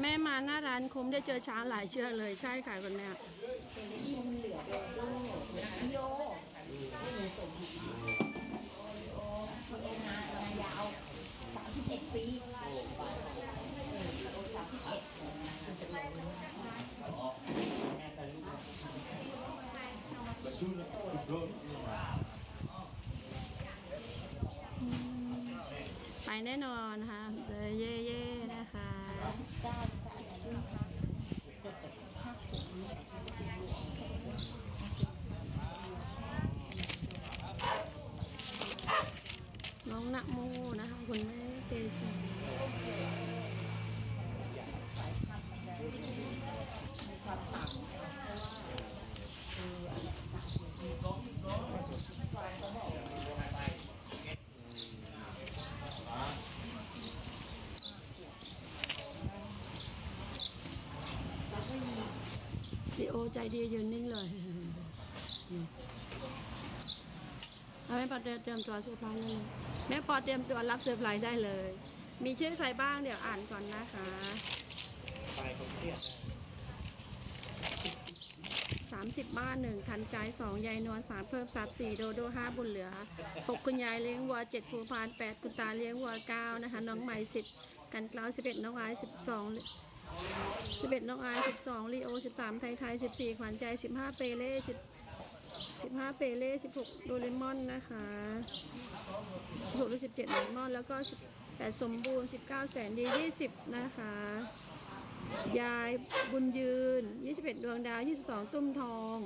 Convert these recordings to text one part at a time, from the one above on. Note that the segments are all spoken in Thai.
แม่มาหน้าร้านคุ้มได้เจอช้างหลายเชือกเลยใช่ค่ะคุณแม่โยโองานงานยาวสามสิบเอ็ดปีไปแน่นอนนะคะเลยเย่เย่ๆนะคะ เก้าจะอะไรรุ่นค่ะ น้องนะโมนะคะคุณแม่เกษรดีโอใจดียืนนิ่งเลย แม่ปอเตรียมตัวเซอร์ไพรส์เลยแม่ปอเตรียมตัวรับเซอร์ไพรส์ได้เลย มีชื่อใครบ้างเดี๋ยวอ่านก่อนนะคะไปคนเครียดสามสิบบ้านหนึ่งทันใจสองยายนวลสามเพิ่มสับสี่โดโดห้าบุญเหลือหกคุณยายเลี้ยงวัวเจ็ดภูพานแปดคุณตาเลี้ยงวัวเก้านะคะ น้องใหม่สิบกันกล้าวสิบเอ็ดน้องอายสิบสองสิบเอ็ดน้องอายสิบสองลีโอสิบสามไทยไทยสิบสี่ขวัญใจสิบห้าเปเล่สิบ สิบห้าเปเล่สิบหกโดเรมอนนะคะสิบหกหรือสิบเจ็ดโดเรมอน แล้วก็สิบแปดสมบูรณ์สิบเก้าแสนดียี่สิบนะคะ ยายบุญยืน 21 ดวงดาว 22 ตุ้มทอง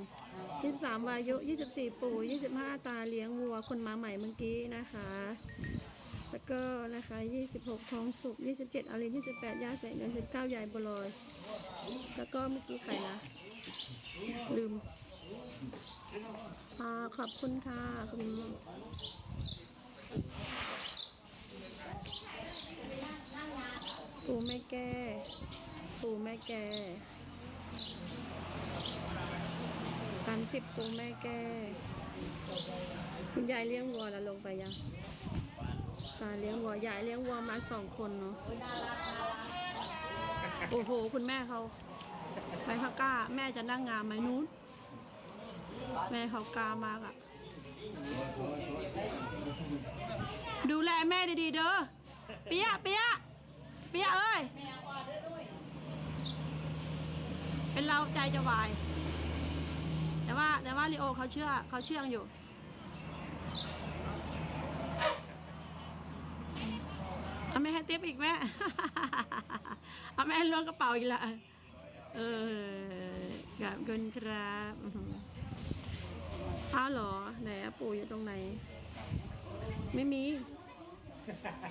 23 วายุ 24 ปู่ 25 ตาเลี้ยงวัว คนมาใหม่เมื่อกี้นะคะแล้วก็นะคะ 26 ทองสุก 27อาริน28 ยาแสงเดือน19 ยายบัวลอย แล้วก็เมื่อกี้ใครนะ ลืม อ่าขอบคุณค่ะคุณปู่ไม่แก้ปูแม่แก่สามสิบปูแม่แก่คุณยายเลี้ยงวัวแล้วลงไปยังตาเลี้ยงวัวยายเลี้ยงวัวมาสองคนเนาะโอ้โห คุณแม่เขาไปเขากล้า แม่จะนั่งงามไหมนู้น แม่เขากล้ามากอะดูแลแม่ดีๆเด้อเปียะเปียะเปียะเอ้ย เป็นเราใจจะวาย แต่ว่าแต่ว่าลีโอเขาเชื่อเขาเชื่องอยู่เอาแม่ให้เต็บอีกแม่ เอาแม่ล้วงกระเป๋าอีกละ เออขอบคุณครับ อ้าวเหรอ ไหนอะปู่อยู่ตรงไหน ไม่มี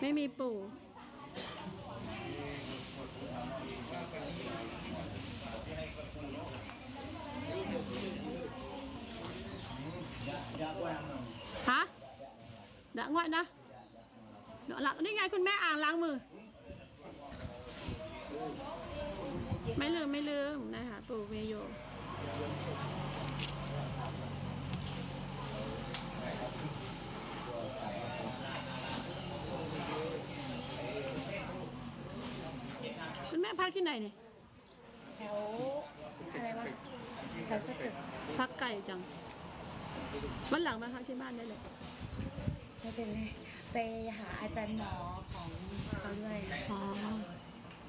ไม่มีปู่ฮะดี๋ยวงวดนะเดี๋ยวหลังนี่ไงคุณแม่อ่างล้างมือ ไม่ลืม ไม่ลืมนะคะปู่เมโยคุณแม่พัก ที่ไหนเนี่ยแถวอะไรวะแถวสตึกพักไก่จัง วันหลังมาพักที่บ้านได้เลย ไม่เป็นไรไปหาอาจารย์หมอของเขาด้วยอ๋อ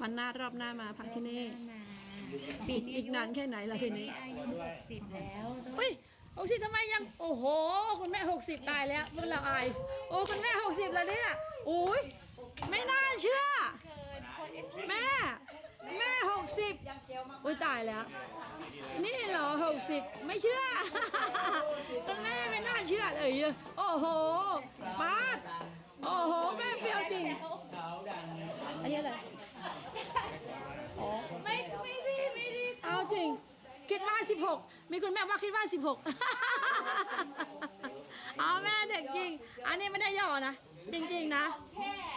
วันหน้ารอบหน้ามาพักที่นี่ มาปีนี้อีกนานแค่ไหนล่ะทีนี้อายุหกสิบแล้วต้องเฮ้ยหกสิบทำไมยัง โอ้โห คุณแม่หกสิบตายแล้วเมื่อเราอาย โอ้ คุณแม่หกสิบแล้วเนี่ยโอ้ยไม่น่าเชื่อ เกินคนเอ็น แม่ แม่หก สิบอุ้ยตายแล้ว นี่เหรอหกสิบไม่เชื่อคุณแม่ไม่น่าเชื่อเลยโอ้โหป้าดโอ้โหแม่เปรี้ยวจริงอันนี้อะไรไม่ไม่ดีไม่ดีเอาจริง คิดว่า16มีคุณแม่ว่าคิดว่า16เอาแม่เด็กจริง อันนี้ไม่ได้ย่อนะ จริง ๆ นะ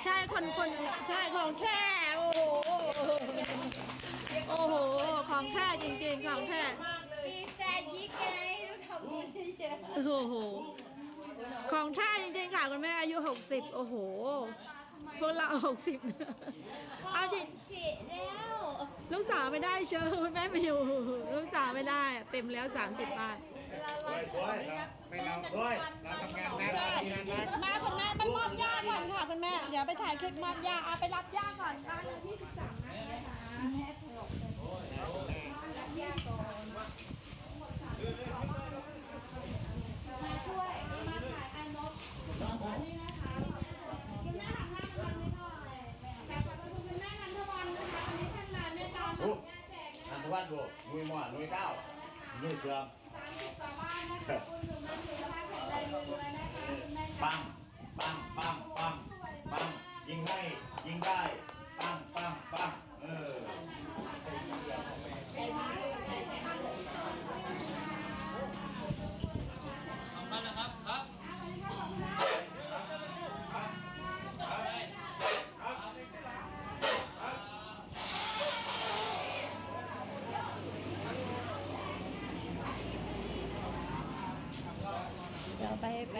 ใช่คนคนใช่ของแท้โอ้โห โอ้โห ของแท้จริงๆ ของแท้มีแซยิ่งไงเราทำบุญเยอะโอ้โห ของแท้จริงๆ ค่ะคุณแม่อายุหกสิบโอ้โห พวกเราหกสิบเอาจริงดแล้วลูกสาวไม่ได้เชิญคุณแม่ไม่อยู่ ลูกสาวไม่ได้ เต็มแล้วสามสิบบาทมาคุณแม่ไปมอบย่าก่อนค่ะคุณแม่ เดี๋ยวไปถ่ายคลิปมอบยาเอาไปรับย่าก่อนค่ะาม อันทวัฒน์บวกนุยหมอนนุยเก้านุยเสื่อมปังปังปังปังปังยิงให้ยิงได้ปังปังปัง เออ